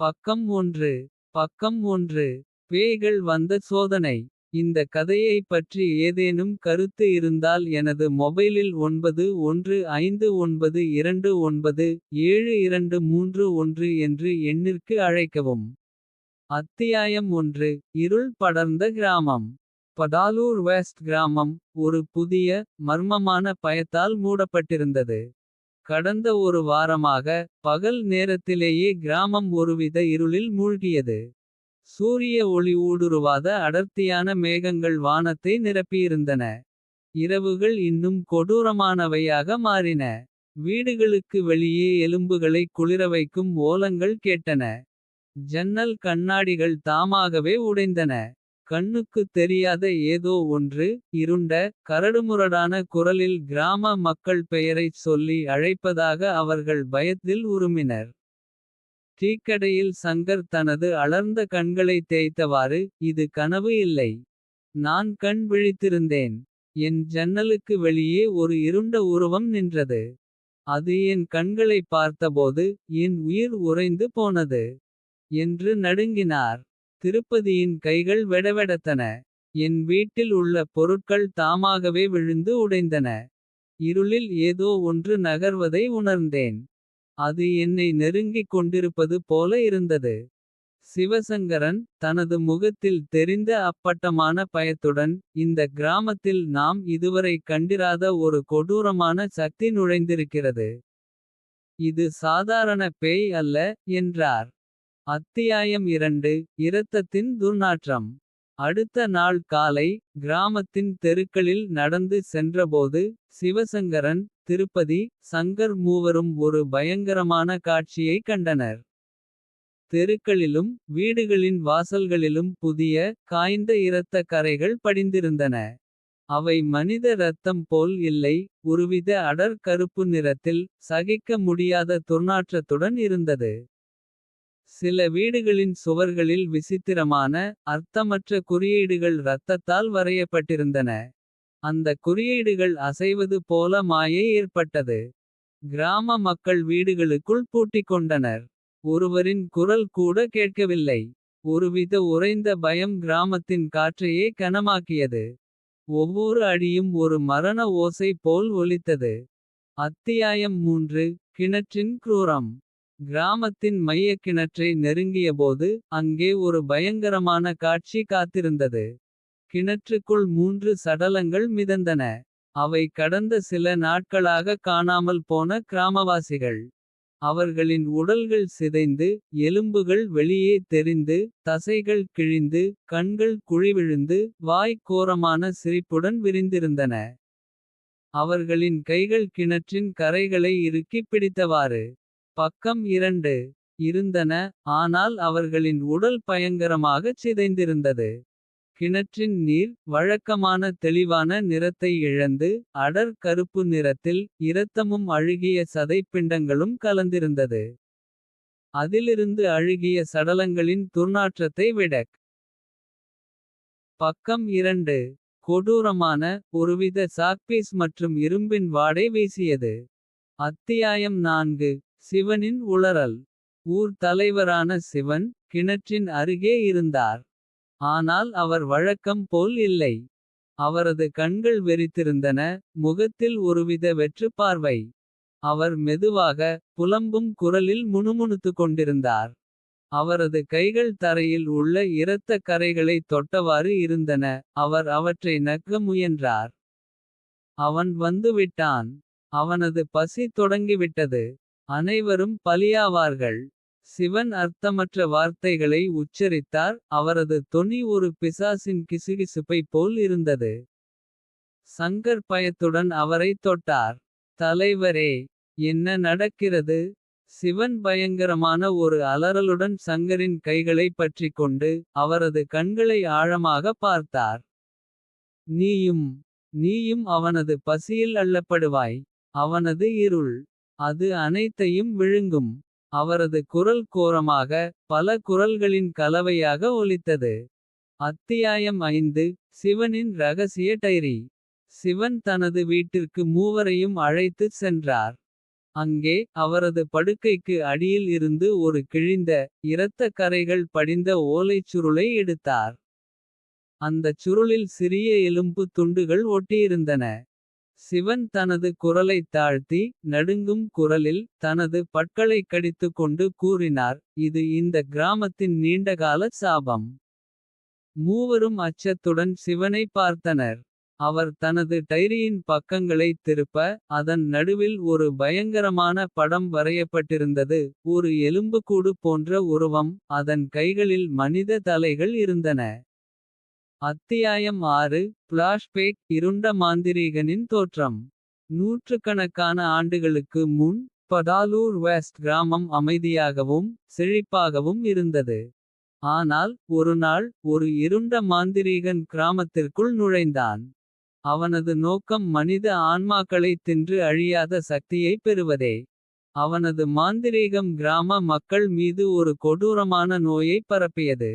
பக்கம் ஒன்று பக்கம் ஒன்று பேய்கள் வந்த சோதனை. இந்த கதையைப் பற்றி ஏதேனும் கருத்து இருந்தால் எனது மொபைலில் 9129272331 என்று எண்ணிற்கு அழைக்கவும். அத்தியாயம் ஒன்று இருள் படர்ந்த கிராமம். படாலூர் வெஸ்ட் கிராமம் ஒரு புதிய. மர்மமான பயத்தால் மூடப்பட்டிருந்தது. கடந்த ஒரு வாரமாக பகல் நேரத்திலேயே கிராமம் ஒருவித இருளில் மூழ்கியது. சூரிய ஒளி ஊடுருவாத அடர்த்தியான மேகங்கள் வானத்தை நிரப்பியிருந்தன. இரவுகள் இன்னும் கொடூரமானவையாக மாறின. வீடுகளுக்கு வெளியே எலும்புகளைக் குளிரவைக்கும் ஓலங்கள் கேட்டன. ஜன்னல் கண்ணாடிகள் தாமாகவே உடைந்தன. கண்ணுக்குத் தெரியாத ஏதோ ஒன்று இருண்ட. கரடுமுரடான குரலில் கிராம மக்கள் பெயரைச் சொல்லி அழைப்பதாக அவர்கள் பயத்தில் உறுமினர். டீக்கடையில் சங்கர் தனது அலர்ந்த கண்களைத் தேய்த்தவாறு. இது கனவு இல்லை. நான் கண் விழித்திருந்தேன். என் ஜன்னலுக்கு வெளியே ஒரு இருண்ட உருவம் நின்றது. அது என் கண்களைப் பார்த்தபோது என் உயிர் உறைந்து போனது. என்று நடுங்கினார். திருப்பதியின் கைகள் வெடவெடத்தன. என் வீட்டில் உள்ள பொருட்கள் தாமாகவே விழுந்து உடைந்தன. இருளில் ஏதோ ஒன்று நகர்வதை உணர்ந்தேன். அது என்னை நெருங்கிக் கொண்டிருப்பது போல இருந்தது. சிவசங்கரன் தனது முகத்தில் தெரிந்த அப்பட்டமான பயத்துடன். இந்த கிராமத்தில் நாம் இதுவரை கண்டிராத ஒரு கொடூரமான சக்தி நுழைந்திருக்கிறது. இது சாதாரண பேய் அல்ல என்றார். அத்தியாயம் இரண்டு இரத்தத்தின் துர்நாற்றம். அடுத்த நாள் காலை கிராமத்தின் தெருக்களில் நடந்து சென்றபோது. சிவசங்கரன் திருப்பதி சங்கர் மூவரும் ஒரு பயங்கரமான காட்சியைக் கண்டனர். தெருக்களிலும் வீடுகளின் வாசல்களிலும் புதிய. காய்ந்த இரத்த கரைகள் படிந்திருந்தன. அவை மனித இரத்தம் போல் இல்லை ஒருவித அடர் கருப்பு நிறத்தில். சகிக்க முடியாத துர்நாற்றத்துடன் இருந்தது. சில வீடுகளின் சுவர்களில் விசித்திரமான. அர்த்தமற்ற குறியீடுகள் இரத்தத்தால் வரையப்பட்டிருந்தன. அந்த குறியீடுகள் அசைவது போல மாயை ஏற்பட்டது. கிராம மக்கள் வீடுகளுக்குள் பூட்டிக் கொண்டனர் ஒருவரின் குரல் கூட கேட்கவில்லை. ஒருவித உறைந்த பயம் கிராமத்தின் காற்றையே கனமாக்கியது. ஒவ்வொரு அடியும் ஒரு மரண ஓசை போல் ஒலித்தது. அத்தியாயம் மூன்று கிணற்றின் குரூரம். கிராமத்தின் மையக் கிணற்றை நெருங்கியபோது. அங்கே ஒரு பயங்கரமான காட்சி காத்திருந்தது. கிணற்றுக்குள் மூன்று சடலங்கள் மிதந்தன. அவை கடந்த சில நாட்களாக காணாமல் போன கிராமவாசிகள். அவர்களின் உடல்கள் சிதைந்து எலும்புகள் வெளியே தெரிந்து. தசைகள் கிழிந்து கண்கள் குழிவிழுந்து. வாய் கோரமான சிரிப்புடன் விரிந்திருந்தன. அவர்களின் கைகள் கிணற்றின் கரைகளை இறுக்கிப் பிடித்தவாறு. பக்கம் இரண்டு இருந்தன ஆனால் அவர்களின் உடல் பயங்கரமாகச் சிதைந்திருந்தது. கிணற்றின் நீர் வழக்கமான தெளிவான நிறத்தை இழந்து. அடர் கருப்பு நிறத்தில் இரத்தமும் அழுகிய சதைப்பிண்டங்களும் கலந்திருந்தது. அதிலிருந்து அழுகிய சடலங்களின் துர்நாற்றத்தை விடக். பக்கம் இரண்டு கொடூரமான ஒருவித சாக்பீஸ் மற்றும் இரும்பின் வாடை வீசியது. அத்தியாயம் நான்கு சிவனின் உளறல். ஊர் தலைவரான சிவன் கிணற்றின் அருகே இருந்தார். ஆனால் அவர் வழக்கம் போல் இல்லை. அவரது கண்கள் வெறித்திருந்தன முகத்தில் ஒருவித வெற்று பார்வை. அவர் மெதுவாக புலம்பும் குரலில் முணுமுணுத்துக் கொண்டிருந்தார். அவரது கைகள் தரையில் உள்ள இரத்த கரைகளை தொட்டவாறு இருந்தன. அவர் அவற்றை நக்க முயன்றார். அவன் வந்துவிட்டான். அவனது பசி தொடங்கிவிட்டது. அனைவரும் பலியாவார்கள். சிவன் அர்த்தமற்ற வார்த்தைகளை உச்சரித்தார். அவரது தொனி ஒரு பிசாசின் கிசுகிசுப்பை போல் இருந்தது. சங்கர் பயத்துடன் அவரைத் தொட்டார். தலைவரே என்ன நடக்கிறது. சிவன் பயங்கரமான ஒரு அலறலுடன் சங்கரின் கைகளைப் பற்றிக் கொண்டு. அவரது கண்களை ஆழமாக பார்த்தார். நீயும் நீயும் அவனது பசியில் அள்ளப்படுவாய். அவனது இருள் அது அனைத்தையும் விழுங்கும். அவரது குரல் கோரமாக பல குரல்களின் கலவையாக ஒலித்தது. அத்தியாயம் ஐந்து சிவனின் ரகசிய டைரி. சிவன் தனது வீட்டிற்கு மூவரையும் அழைத்துச் சென்றார். அங்கே அவரது படுக்கைக்கு அடியில் இருந்து ஒரு கிழிந்த. இரத்தக் கரைகள் படிந்த ஓலைச் சுருளை எடுத்தார். அந்தச் சுருளில் சிறிய எலும்புத் துண்டுகள் ஒட்டியிருந்தன. சிவன் தனது குரலைத் தாழ்த்தி நடுங்கும் குரலில். தனது பற்களைக் கடித்துக்கொண்டு கூறினார். இது இந்த கிராமத்தின் நீண்டகால சாபம். மூவரும் அச்சத்துடன் சிவனைப் பார்த்தனர். அவர் தனது டைரியின் பக்கங்களைத் திருப்ப. அதன் நடுவில் ஒரு பயங்கரமான படம் வரையப்பட்டிருந்தது. ஒரு எலும்புக்கூடு போன்ற உருவம் அதன் கைகளில் மனித தலைகள் இருந்தன. அத்தியாயம் ஆறு பிளாஷ்பேக் இருண்ட மாந்திரீகனின் தோற்றம். நூற்றுக்கணக்கான ஆண்டுகளுக்கு முன் படாலூர் வெஸ்ட் கிராமம் அமைதியாகவும். செழிப்பாகவும் இருந்தது. ஆனால் ஒருநாள் ஒரு இருண்ட மாந்திரீகன் கிராமத்திற்குள் நுழைந்தான். அவனது நோக்கம் மனித ஆன்மாக்களைத் தின்று அழியாத சக்தியைப் பெறுவதே. அவனது மாந்திரீகம் கிராம மக்கள் மீது ஒரு கொடூரமான நோயைப் பரப்பியது.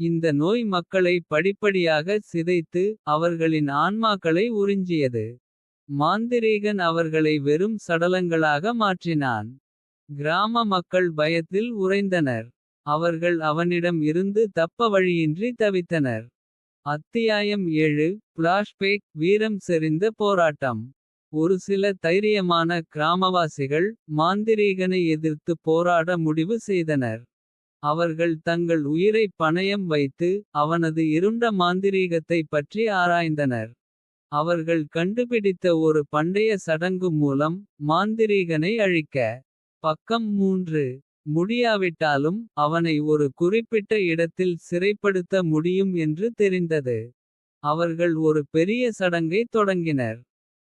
இந்த நோய் மக்களை படிப்படியாக சிதைத்து. அவர்களின் ஆன்மாக்களை உறிஞ்சியது. மாந்திரீகன் அவர்களை வெறும் சடலங்களாக மாற்றினான். கிராம மக்கள் பயத்தில் உறைந்தனர். அவர்கள் அவனிடம் இருந்து தப்ப வழியின்றி தவித்தனர். அத்தியாயம் ஏழு பிளாஷ்பேக் வீரம் செறிந்த போராட்டம். ஒரு சில தைரியமான கிராமவாசிகள். மாந்திரீகனை எதிர்த்து போராட முடிவு செய்தனர். அவர்கள் தங்கள் உயிரைப் பணயம் வைத்து. அவனது இருண்ட மாந்திரீகத்தைப் பற்றி ஆராய்ந்தனர். அவர்கள் கண்டுபிடித்த ஒரு பண்டைய சடங்கு மூலம். மாந்திரீகனை அழிக்க. பக்கம் மூன்று முடியாவிட்டாலும் அவனை ஒரு குறிப்பிட்ட இடத்தில் சிறைப்படுத்த முடியும் என்று தெரிந்தது. அவர்கள் ஒரு பெரிய சடங்கைத் தொடங்கினர்.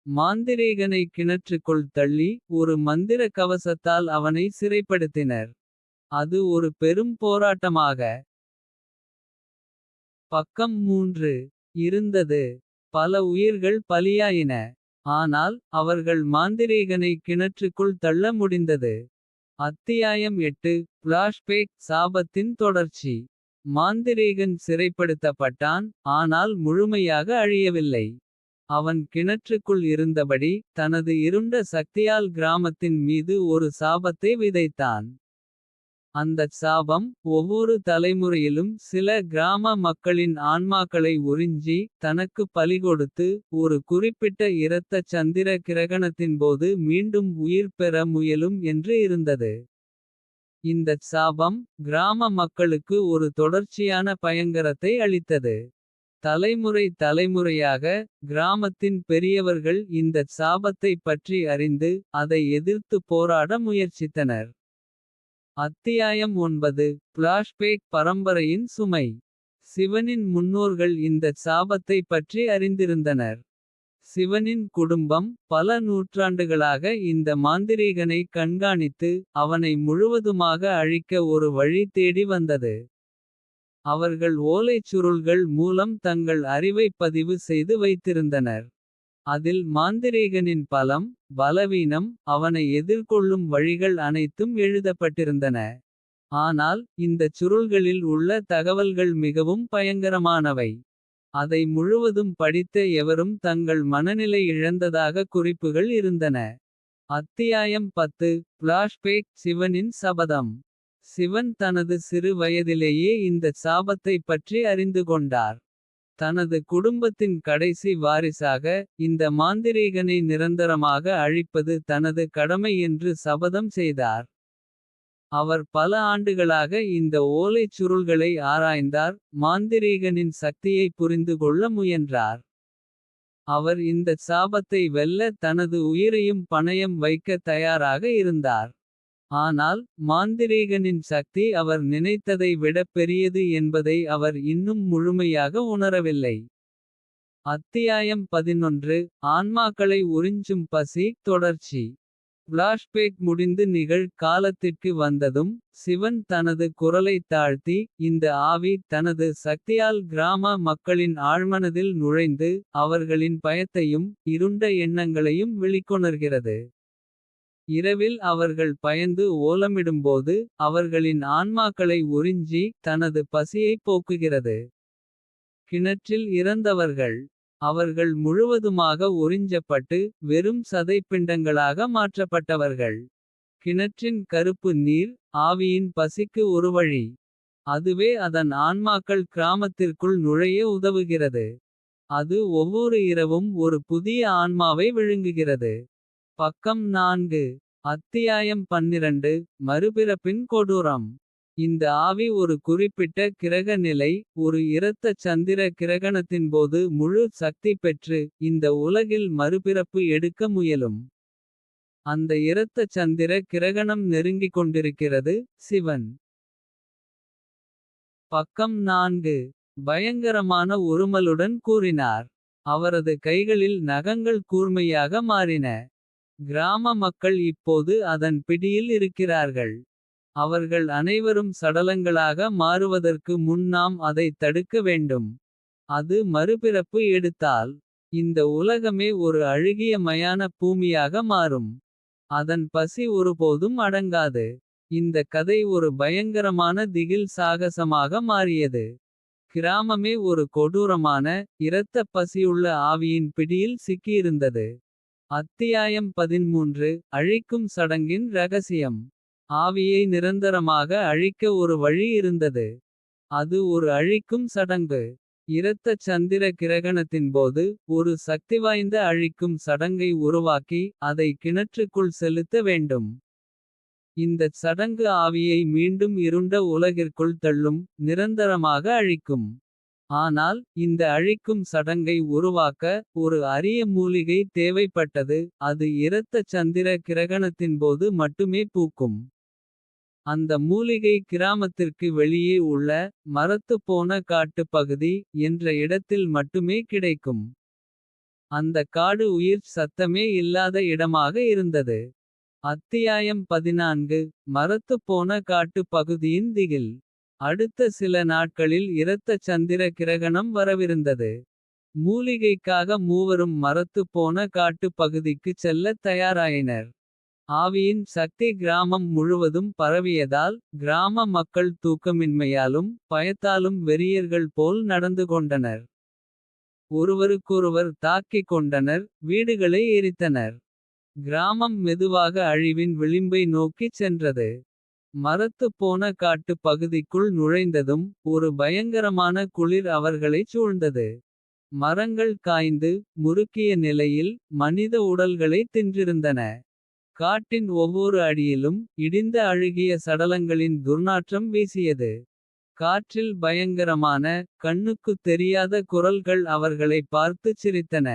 மாந்திரீகனை கிணற்றுக்குள் தள்ளி. ஒரு மந்திர கவசத்தால் அவனை சிறைப்படுத்தினர். அது ஒரு பெரும் போராட்டமாக. பக்கம் மூன்று இருந்தது. பல உயிர்கள் பலியாயின. ஆனால் அவர்கள் மாந்திரீகனை கிணற்றுக்குள் தள்ள முடிந்தது. அத்தியாயம் எட்டு பிளாஷ்பேக் சாபத்தின் தொடர்ச்சி. மாந்திரீகன் சிறைப்படுத்தப்பட்டான் ஆனால் முழுமையாக அழியவில்லை. அவன் கிணற்றுக்குள் இருந்தபடி தனது இருண்ட சக்தியால் கிராமத்தின் மீது ஒரு சாபத்தை விதைத்தான். அந்தச் சாபம் ஒவ்வொரு தலைமுறையிலும் சில கிராம மக்களின் ஆன்மாக்களை உறிஞ்சி. தனக்கு பலிகொடுத்து ஒரு குறிப்பிட்ட இரத்த சந்திர கிரகணத்தின்போது மீண்டும் உயிர் பெற முயலும் என்று இருந்தது. இந்தச் சாபம் கிராம மக்களுக்கு ஒரு தொடர்ச்சியான பயங்கரத்தை அளித்தது. தலைமுறை தலைமுறையாக கிராமத்தின் பெரியவர்கள் இந்தச் சாபத்தைப் பற்றி அறிந்து. அதை எதிர்த்து போராட முயற்சித்தனர். அத்தியாயம் ஒன்பது பிளாஷ்பேக் பரம்பரையின் சுமை. சிவனின் முன்னோர்கள் இந்தச் சாபத்தைப் பற்றி அறிந்திருந்தனர். சிவனின் குடும்பம் பல நூற்றாண்டுகளாக இந்த மாந்திரீகனை கண்காணித்து. அவனை முழுவதுமாக அழிக்க ஒரு வழி தேடி வந்தது. அவர்கள் ஓலைச் சுருள்கள் மூலம் தங்கள் அறிவைப் பதிவு செய்து வைத்திருந்தனர். அதில் மாந்திரீகனின் பலம் பலவீனம் அவனை எதிர்கொள்ளும் வழிகள் அனைத்தும் எழுதப்பட்டிருந்தன. ஆனால் இந்தச் சுருள்களில் உள்ள தகவல்கள் மிகவும் பயங்கரமானவை. அதை முழுவதும் படித்த எவரும் தங்கள் மனநிலை இழந்ததாக குறிப்புகள் இருந்தன. அத்தியாயம் பத்து பிளாஷ்பேக் சிவனின் சபதம். சிவன் தனது சிறு வயதிலேயே இந்தச் சாபத்தைப் பற்றி அறிந்து கொண்டார். தனது குடும்பத்தின் கடைசி வாரிசாக இந்த மாந்திரீகனை நிரந்தரமாக அழிப்பது தனது கடமை என்று சபதம் செய்தார். அவர் பல ஆண்டுகளாக இந்த ஓலைச் சுருள்களை ஆராய்ந்தார். மாந்திரீகனின் சக்தியை புரிந்துகொள்ள முயன்றார். அவர் இந்தச் சாபத்தை வெல்ல தனது உயிரையும் பணயம் வைக்க தயாராக இருந்தார். ஆனால் மாந்திரீகனின் சக்தி அவர் நினைத்ததை விட பெரியது என்பதை அவர் இன்னும் முழுமையாக உணரவில்லை. அத்தியாயம் பதினொன்று ஆன்மாக்களை உறிஞ்சும் பசி தொடர்ச்சி. பிளாஷ்பேக் முடிந்து நிகழ் காலத்திற்கு வந்ததும். சிவன் தனது குரலைத் தாழ்த்தி இந்த ஆவி தனது சக்தியால் கிராம மக்களின் ஆழ்மனதில் நுழைந்து. அவர்களின் பயத்தையும் இருண்ட எண்ணங்களையும் வெளிக்கொணர்கிறது. இரவில் அவர்கள் பயந்து ஓலமிடும்போது. அவர்களின் ஆன்மாக்களை உறிஞ்சி தனது பசியைப் போக்குகிறது. கிணற்றில் இறந்தவர்கள் அவர்கள் முழுவதுமாக உறிஞ்சப்பட்டு வெறும் சதைப்பிண்டங்களாக மாற்றப்பட்டவர்கள். கிணற்றின் கருப்பு நீர் ஆவியின் பசிக்கு ஒரு வழி. அதுவே அதன் ஆன்மாக்கள் கிராமத்திற்குள் நுழைய உதவுகிறது. அது ஒவ்வொரு இரவும் ஒரு புதிய ஆன்மாவை விழுங்குகிறது. பக்கம் நான்கு அத்தியாயம் 12 மறுபிறப்பின் கொடூரம். இந்த ஆவி ஒரு குறிப்பிட்ட கிரக நிலை. ஒரு இரத்தச் சந்திர கிரகணத்தின்போது முழு சக்தி பெற்று. இந்த உலகில் மறுபிறப்பு எடுக்க முயலும். அந்த இரத்தச் சந்திர கிரகணம் நெருங்கிக் கொண்டிருக்கிறது. சிவன் பக்கம் நான்கு பயங்கரமான உருமலுடன் கூறினார். அவரது கைகளில் நகங்கள் கூர்மையாக மாறின. கிராம மக்கள் இப்போது அதன் பிடியில் இருக்கிறார்கள். அவர்கள் அனைவரும் சடலங்களாக மாறுவதற்கு முன் நாம் அதைத் தடுக்க வேண்டும். அது மறுபிறப்பு எடுத்தால். இந்த உலகமே ஒரு அழுகிய மயான பூமியாக மாறும். அதன் பசி ஒருபோதும் அடங்காது. இந்த கதை ஒரு பயங்கரமான திகில் சாகசமாக மாறியது. கிராமமே ஒரு கொடூரமான இரத்தப் பசியுள்ள ஆவியின் பிடியில் சிக்கியிருந்தது. அத்தியாயம் 13 அழிக்கும் சடங்கின் ரகசியம். ஆவியை நிரந்தரமாக அழிக்க ஒரு வழி இருந்தது. அது ஒரு அழிக்கும் சடங்கு. இரத்தச் சந்திர கிரகணத்தின்போது. ஒரு சக்திவாய்ந்த அழிக்கும் சடங்கை உருவாக்கி. அதை கிணற்றுக்குள் செலுத்த வேண்டும். இந்தச் சடங்கு ஆவியை மீண்டும் இருண்ட உலகிற்குள் தள்ளும். நிரந்தரமாக அழிக்கும். ஆனால் இந்த அழிக்கும் சடங்கை உருவாக்க. ஒரு அரிய மூலிகை தேவைப்பட்டது. அது இரத்த சந்திர கிரகணத்தின்போது மட்டுமே பூக்கும். அந்த மூலிகை கிராமத்திற்கு வெளியே உள்ள. மரத்துப்போன காட்டுப் பகுதி என்ற இடத்தில் மட்டுமே கிடைக்கும். அந்த காடு உயிர் சத்தமே இல்லாத இடமாக இருந்தது. அத்தியாயம் 14 மரத்துப்போன காட்டுப் பகுதியின் திகில். அடுத்த சில நாட்களில் இரத்த சந்திர கிரகணம் வரவிருந்தது. மூலிகைக்காக மூவரும் மரத்துப்போன காட்டுப் பகுதிக்குச் செல்லத் தயாராயினர். ஆவியின் சக்தி கிராமம் முழுவதும் பரவியதால். கிராம மக்கள் தூக்கமின்மையாலும் பயத்தாலும் வெறியர்கள் போல் நடந்து கொண்டனர். ஒருவருக்கொருவர் தாக்கிக் கொண்டனர் வீடுகளை எரித்தனர். கிராமம் மெதுவாக அழிவின் விளிம்பை நோக்கிச் சென்றது. மரத்துப்போன காட்டுப் பகுதிக்குள் நுழைந்ததும். ஒரு பயங்கரமான குளிர் அவர்களைச் சூழ்ந்தது. மரங்கள் காய்ந்து முறுக்கிய நிலையில் மனித உடல்களை தின்றிருந்தன. காட்டின் ஒவ்வொரு அடியிலும் இடிந்த அழுகிய சடலங்களின் துர்நாற்றம் வீசியது. காற்றில் பயங்கரமான கண்ணுக்குத் தெரியாத குரல்கள் அவர்களை பார்த்துச் சிரித்தன.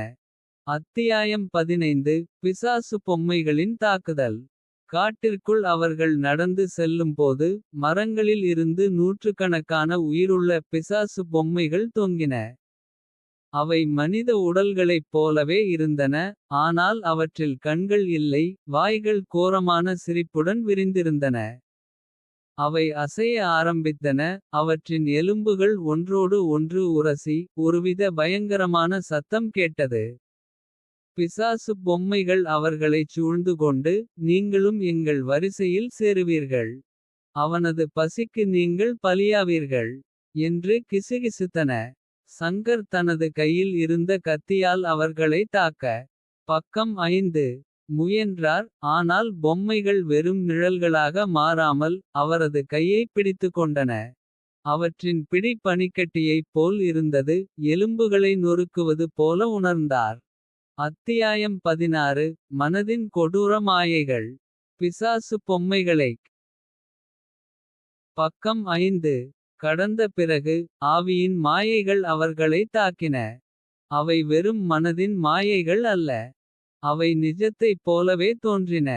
அத்தியாயம் 15 பிசாசு பொம்மைகளின் தாக்குதல். காட்டிற்குள் அவர்கள் நடந்து செல்லும்போது. மரங்களில் இருந்து நூற்றுக்கணக்கான உயிருள்ள பிசாசு பொம்மைகள் தொங்கின. அவை மனித உடல்களைப் போலவே இருந்தன. ஆனால் அவற்றில் கண்கள் இல்லை வாய்கள் கோரமான சிரிப்புடன் விரிந்திருந்தன. அவை அசைய ஆரம்பித்தன அவற்றின் எலும்புகள் ஒன்றோடு ஒன்று உரசி. ஒருவித பயங்கரமான சத்தம் கேட்டது. பிசாசு பொம்மைகள் அவர்களைச் சூழ்ந்து கொண்டு. நீங்களும் எங்கள் வரிசையில் சேருவீர்கள். அவனது பசிக்கு நீங்கள் பலியாவீர்கள். என்று கிசுகிசுத்தன. சங்கர் தனது கையில் இருந்த கத்தியால் அவர்களை தாக்க. பக்கம் ஐந்து முயன்றார் ஆனால் பொம்மைகள் வெறும் நிழல்களாக மாறாமல். அவரது கையைப் பிடித்துக்கொண்டன. அவற்றின் பிடி பனிக்கட்டியைப் போல் இருந்தது. எலும்புகளை நொறுக்குவது போல உணர்ந்தார். அத்தியாயம் 16 மனதின் கொடூர மாயைகள். பிசாசு பொம்மைகளைக் பக்கம் ஐந்து கடந்த பிறகு ஆவியின் மாயைகள் அவர்களை தாக்கின. அவை வெறும் மனதின் மாயைகள் அல்ல. அவை நிஜத்தைப் போலவே தோன்றின.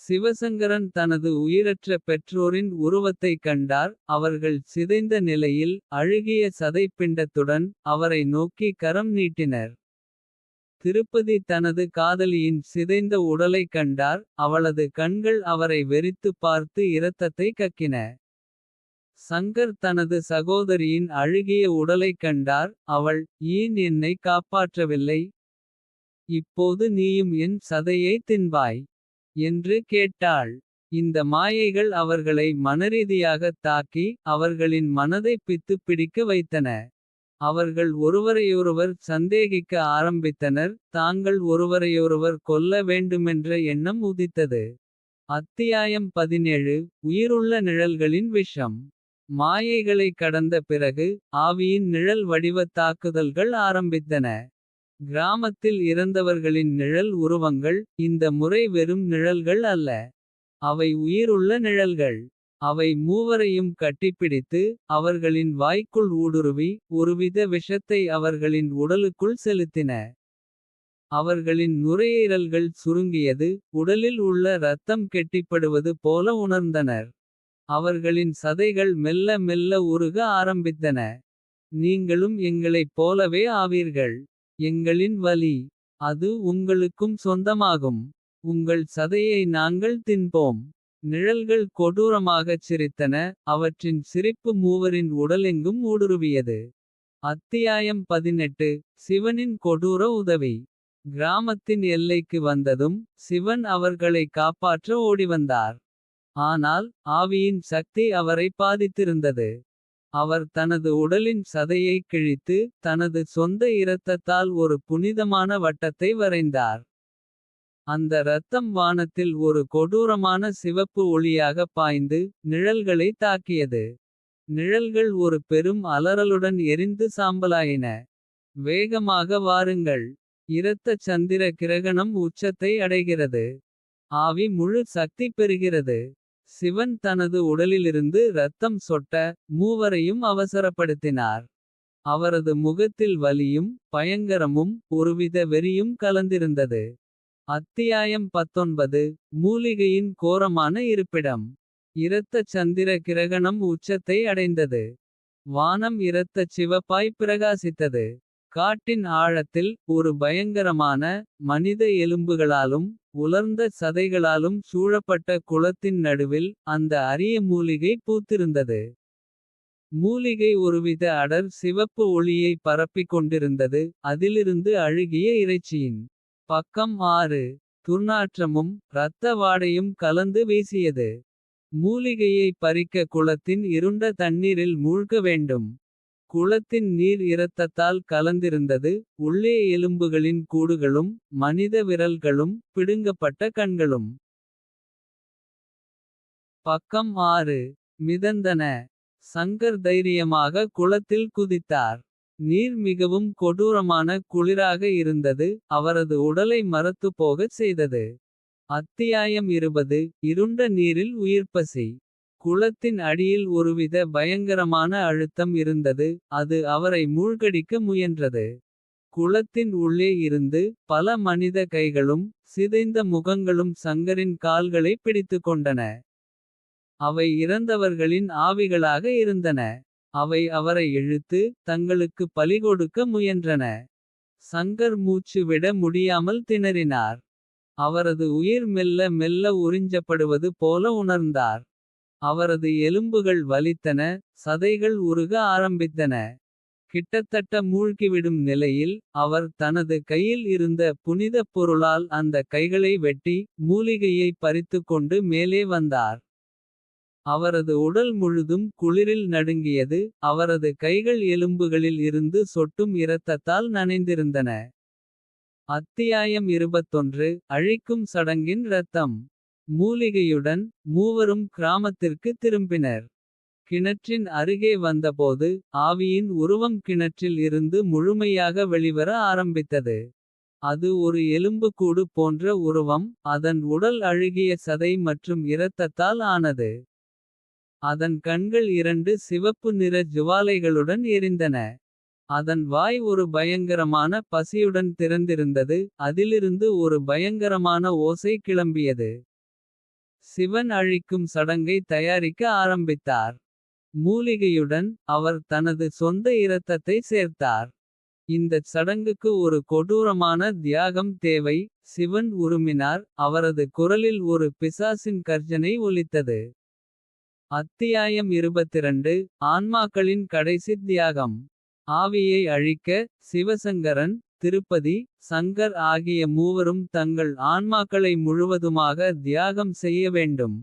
சிவசங்கரன் தனது உயிரற்ற பெற்றோரின் உருவத்தைக் கண்டார். அவர்கள் சிதைந்த நிலையில் அழுகிய சதைப்பிண்டத்துடன். அவரை நோக்கி கரம் நீட்டினர். திருப்பதி தனது காதலியின் சிதைந்த உடலைக் கண்டார். அவளது கண்கள் அவரை வெறித்துப் பார்த்து இரத்தத்தை கக்கின. சங்கர் தனது சகோதரியின் அழுகிய உடலைக் கண்டார். அவள் ஏன் என்னை காப்பாற்றவில்லை. இப்போது நீயும் என் சதையை தின்பாய். என்று கேட்டாள். இந்த மாயைகள் அவர்களை மனரீதியாகத் தாக்கி. அவர்களின் மனதைப் பித்துப் பிடிக்க வைத்தன. அவர்கள் ஒருவரையொருவர் சந்தேகிக்க ஆரம்பித்தனர். தாங்கள் ஒருவரையொருவர் கொல்ல வேண்டுமென்ற எண்ணம் உதித்தது. அத்தியாயம் பதினேழு உயிருள்ள நிழல்களின் விஷம். மாயைகளை கடந்த பிறகு ஆவியின் நிழல் வடிவத் தாக்குதல்கள் ஆரம்பித்தன. கிராமத்தில் இறந்தவர்களின் நிழல் உருவங்கள். இந்த முறை வெறும் நிழல்கள் அல்ல. அவை உயிருள்ள நிழல்கள். அவை மூவரையும் கட்டிப்பிடித்து. அவர்களின் வாய்க்குள் ஊடுருவி. ஒருவித விஷத்தை அவர்களின் உடலுக்குள் செலுத்தின. அவர்களின் நுரையீரல்கள் சுருங்கியது. உடலில் உள்ள இரத்தம் கெட்டிப்படுவது போல உணர்ந்தனர். அவர்களின் சதைகள் மெல்ல மெல்ல உருக ஆரம்பித்தன. நீங்களும் எங்களைப் போலவே ஆவீர்கள். எங்களின் வலி. அது உங்களுக்கும் சொந்தமாகும். உங்கள் சதையை நாங்கள் தின்போம். நிழல்கள் கொடூரமாகச் சிரித்தன. அவற்றின் சிரிப்பு மூவரின் உடலெங்கும் ஊடுருவியது. அத்தியாயம் பதினெட்டு சிவனின் கொடூர உதவி. கிராமத்தின் எல்லைக்கு வந்ததும். சிவன் அவர்களை காப்பாற்ற ஓடிவந்தார். ஆனால் ஆவியின் சக்தி அவரை பாதித்திருந்தது. அவர் தனது உடலின் சதையை கிழித்து. தனது சொந்த இரத்தத்தால் ஒரு புனிதமான வட்டத்தை வரைந்தார். அந்த இரத்தம் வானத்தில் ஒரு கொடூரமான சிவப்பு ஒளியாகப் பாய்ந்து. நிழல்களை தாக்கியது. நிழல்கள் ஒரு பெரும் அலறலுடன் எரிந்து சாம்பலாயின. வேகமாக வாருங்கள். இரத்த சந்திர கிரகணம் உச்சத்தை அடைகிறது. ஆவி முழு சக்தி பெறுகிறது. சிவன் தனது உடலிலிருந்து இரத்தம் சொட்ட. மூவரையும் அவசரப்படுத்தினார். அவரது முகத்தில் வலியும் பயங்கரமும். ஒருவித வெறியும் கலந்திருந்தது. அத்தியாயம் பத்தொன்பது மூலிகையின் கோரமான இருப்பிடம். இரத்தச் சந்திர கிரகணம் உச்சத்தை அடைந்தது. வானம் இரத்தச் சிவப்பாய் பிரகாசித்தது. காட்டின் ஆழத்தில் ஒரு பயங்கரமான. மனித எலும்புகளாலும் உலர்ந்த சதைகளாலும். சூழப்பட்ட குளத்தின் நடுவில் அந்த அரிய மூலிகை பூத்திருந்தது. மூலிகை ஒருவித அடர் சிவப்பு ஒளியை பரப்பிக் கொண்டிருந்தது. அதிலிருந்து அழுகிய இறைச்சியின் பக்கம் ஆறு. துர்நாற்றமும் இரத்த வாடையும் கலந்து வீசியது. மூலிகையை பறிக்க குளத்தின் இருண்ட தண்ணீரில் மூழ்க வேண்டும். குளத்தின் நீர் இரத்தத்தால் கலந்திருந்தது. உள்ளே எலும்புகளின் கூடுகளும். மனித விரல்களும் பிடுங்கப்பட்ட கண்களும். பக்கம் ஆறு மிதந்தன. சங்கர் தைரியமாக குளத்தில் குதித்தார். நீர் மிகவும் கொடூரமான குளிராக இருந்தது. அவரது உடலை மரத்துப்போகச் செய்தது. அத்தியாயம் இருபது இருண்ட நீரில் உயிர்ப்பசி. குளத்தின் அடியில் ஒருவித பயங்கரமான அழுத்தம் இருந்தது. அது அவரை மூழ்கடிக்க முயன்றது. குளத்தின் உள்ளே இருந்து பல மனித கைகளும். சிதைந்த முகங்களும் சங்கரின் கால்களை பிடித்துக்கொண்டன. அவை இறந்தவர்களின் ஆவிகளாக இருந்தன. அவை அவரை இழுத்து தங்களுக்கு பலிகொடுக்க முயன்றன. சங்கர் மூச்சு விட முடியாமல் திணறினார். அவரது உயிர் மெல்ல மெல்ல உறிஞ்சப்படுவது போல உணர்ந்தார். அவரது எலும்புகள் வலித்தன சதைகள் உருக ஆரம்பித்தன. கிட்டத்தட்ட மூழ்கிவிடும் நிலையில் அவர் தனது கையில் இருந்த புனிதப் பொருளால் அந்த கைகளை வெட்டி. மூலிகையை பறித்துக்கொண்டு மேலே வந்தார். அவரது உடல் முழுதும் குளிரில் நடுங்கியது. அவரது கைகள் எலும்புகளில் இருந்து சொட்டும் இரத்தத்தால் நனைந்திருந்தன. அத்தியாயம் இருபத்தொன்று அழிக்கும் சடங்கின் இரத்தம். மூலிகையுடன் மூவரும் கிராமத்திற்கு திரும்பினர். கிணற்றின் அருகே வந்தபோது ஆவியின் உருவம் கிணற்றில் இருந்து முழுமையாக வெளிவர ஆரம்பித்தது. அது ஒரு எலும்புக்கூடு போன்ற உருவம் அதன் உடல் அழுகிய சதை மற்றும் இரத்தத்தால் ஆனது. அதன் கண்கள் இரண்டு சிவப்பு நிற ஜுவாலைகளுடன் எரிந்தன. அதன் வாய் ஒரு பயங்கரமான பசியுடன் திறந்திருந்தது. அதிலிருந்து ஒரு பயங்கரமான ஓசை கிளம்பியது. சிவன் அழிக்கும் சடங்கை தயாரிக்க ஆரம்பித்தார். மூலிகையுடன் அவர் தனது சொந்த இரத்தத்தை சேர்த்தார். இந்தச் சடங்குக்கு ஒரு கொடூரமான தியாகம் தேவை. சிவன் உருமினார் அவரது குரலில் ஒரு பிசாசின் கர்ஜனை ஒலித்தது. அத்தியாயம் இருபத்திரண்டு ஆன்மாக்களின் கடைசி தியாகம். ஆவியை அழிக்க சிவசங்கரன் திருப்பதி சங்கர் ஆகிய மூவரும் தங்கள் ஆன்மாக்களை முழுவதுமாக தியாகம் செய்ய வேண்டும்.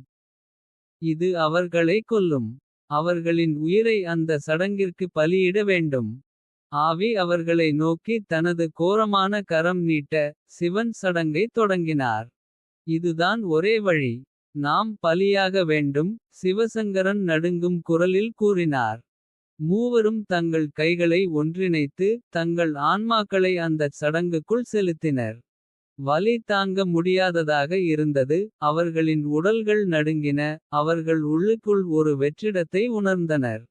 இது அவர்களை கொல்லும். அவர்களின் உயிரை அந்த சடங்கிற்கு பலியிட வேண்டும். ஆவி அவர்களை நோக்கி தனது கோரமான கரம் நீட்ட. சிவன் சடங்கை தொடங்கினார். இதுதான் ஒரே வழி. நாம் பலியாக வேண்டும். சிவசங்கரன் நடுங்கும் குரலில் கூறினார். மூவரும் தங்கள் கைகளை ஒன்றிணைத்து. தங்கள் ஆன்மாக்களை அந்தச் சடங்குக்குள் செலுத்தினர். வலி தாங்க முடியாததாக இருந்தது. அவர்களின் உடல்கள் நடுங்கின. அவர்கள் உள்ளுக்குள் ஒரு வெற்றிடத்தை உணர்ந்தனர்.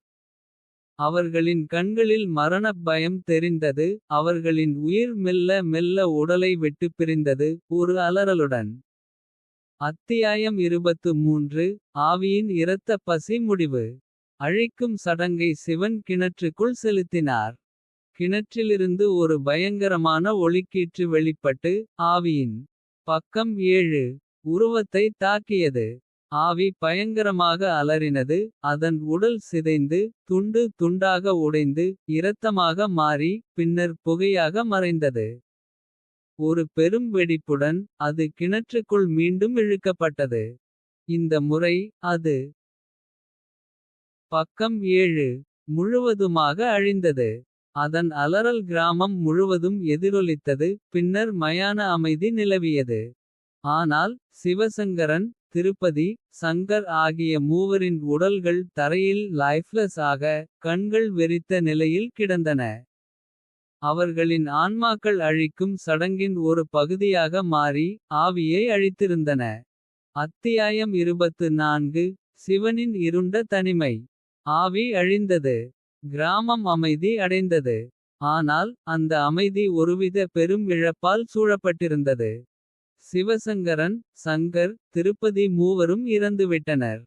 அவர்களின் கண்களில் மரணப் பயம் தெரிந்தது. அவர்களின் உயிர் மெல்ல மெல்ல உடலை விட்டுப் பிரிந்தது. ஒரு அலறலுடன். அத்தியாயம் 23 ஆவியின் இரத்த பசி முடிவு. அழிக்கும் சடங்கை சிவன் கிணற்றுக்குள் செலுத்தினார். கிணற்றிலிருந்து ஒரு பயங்கரமான ஒளிக்கீற்று வெளிப்பட்டு. ஆவியின் பக்கம் ஏழு உருவத்தை தாக்கியது. ஆவி பயங்கரமாக அலறினது அதன் உடல் சிதைந்து. துண்டு துண்டாக உடைந்து இரத்தமாக மாறி. பின்னர் புகையாக மறைந்தது. ஒரு பெரும் வெடிப்புடன் அது கிணற்றுக்குள் மீண்டும் இழுக்கப்பட்டது. இந்த முறை அது பக்கம் ஏழு முழுவதுமாக அழிந்தது. அதன் அலறல் கிராமம் முழுவதும் எதிரொலித்தது. பின்னர் மயான அமைதி நிலவியது. ஆனால் சிவசங்கரன் திருப்பதி சங்கர் ஆகிய மூவரின் உடல்கள் தரையில் லைஃப்லெஸ் ஆக. கண்கள் வெறித்த நிலையில் கிடந்தன. அவர்களின் ஆன்மாக்கள் அழிக்கும் சடங்கின் ஒரு பகுதியாக மாறி. ஆவியை அழித்திருந்தன. அத்தியாயம் 24 சிவனின் இருண்ட தனிமை. ஆவி அழிந்தது. கிராமம் அமைதி அடைந்தது. ஆனால் அந்த அமைதி ஒருவித பெரும் இழப்பால் சூழப்பட்டிருந்தது. சிவசங்கரன் சங்கர் திருப்பதி மூவரும் இறந்துவிட்டனர்.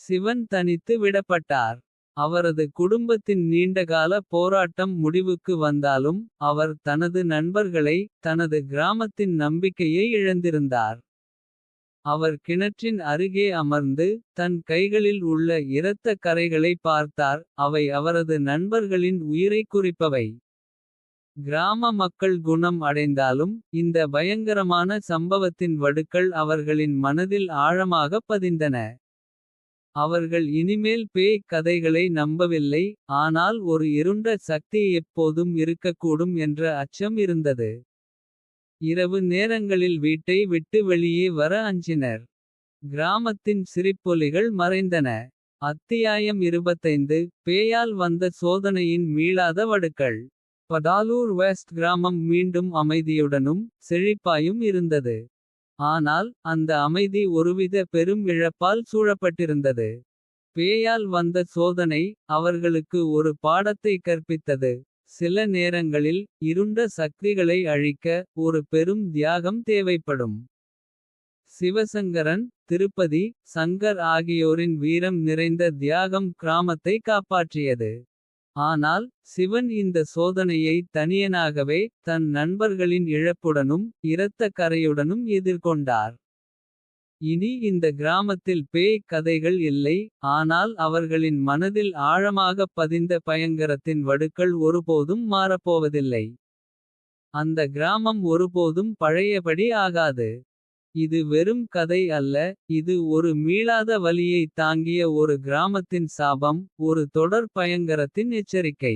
சிவன் தனித்து விடப்பட்டார். அவரது குடும்பத்தின் நீண்டகால போராட்டம் முடிவுக்கு வந்தாலும். அவர் தனது நண்பர்களை தனது கிராமத்தின் நம்பிக்கையை இழந்திருந்தார். அவர் கிணற்றின் அருகே அமர்ந்து. தன் கைகளில் உள்ள இரத்த கரைகளை பார்த்தார். அவை அவரது நண்பர்களின் உயிரைக் குறிப்பவை. கிராம மக்கள் குணம் அடைந்தாலும். இந்த பயங்கரமான சம்பவத்தின் வடுக்கள் அவர்களின் மனதில் ஆழமாகப் பதிந்தன. அவர்கள் இனிமேல் பேய் கதைகளை நம்பவில்லை. ஆனால் ஒரு இருண்ட சக்தி எப்போதும் இருக்கக்கூடும் என்ற அச்சம் இருந்தது. இரவு நேரங்களில் வீட்டை விட்டு வெளியே வர அஞ்சினர். கிராமத்தின் சிரிப்பொலிகள் மறைந்தன. அத்தியாயம் 25 பேயால் வந்த சோதனையின் மீளாத வடுக்கள். படாலூர் வெஸ்ட் கிராமம் மீண்டும் அமைதியுடனும். செழிப்பாயும் இருந்தது. ஆனால் அந்த அமைதி ஒருவித பெரும் இழப்பால் சூழப்பட்டிருந்தது. பேயால் வந்த சோதனை அவர்களுக்கு ஒரு பாடத்தை கற்பித்தது. சில நேரங்களில் இருண்ட சக்திகளை அழிக்க. ஒரு பெரும் தியாகம் தேவைப்படும். சிவசங்கரன் திருப்பதி சங்கர் ஆகியோரின் வீரம் நிறைந்த தியாகம் கிராமத்தை காப்பாற்றியது. ஆனால் சிவன் இந்த சோதனையை தனியனாகவே. தன் நண்பர்களின் இழப்புடனும் இரத்த கரையுடனும் எதிர்கொண்டார். இனி இந்த கிராமத்தில் பேய் கதைகள் இல்லை. ஆனால் அவர்களின் மனதில் ஆழமாகப் பதிந்த பயங்கரத்தின் வடுக்கள் ஒருபோதும் மாறப்போவதில்லை. அந்த கிராமம் ஒருபோதும் பழையபடி ஆகாது. இது வெறும் கதை அல்ல இது ஒரு மீளாத வலியை தாங்கிய ஒரு கிராமத்தின் சாபம். ஒரு தொடர் பயங்கரத்தின் எச்சரிக்கை.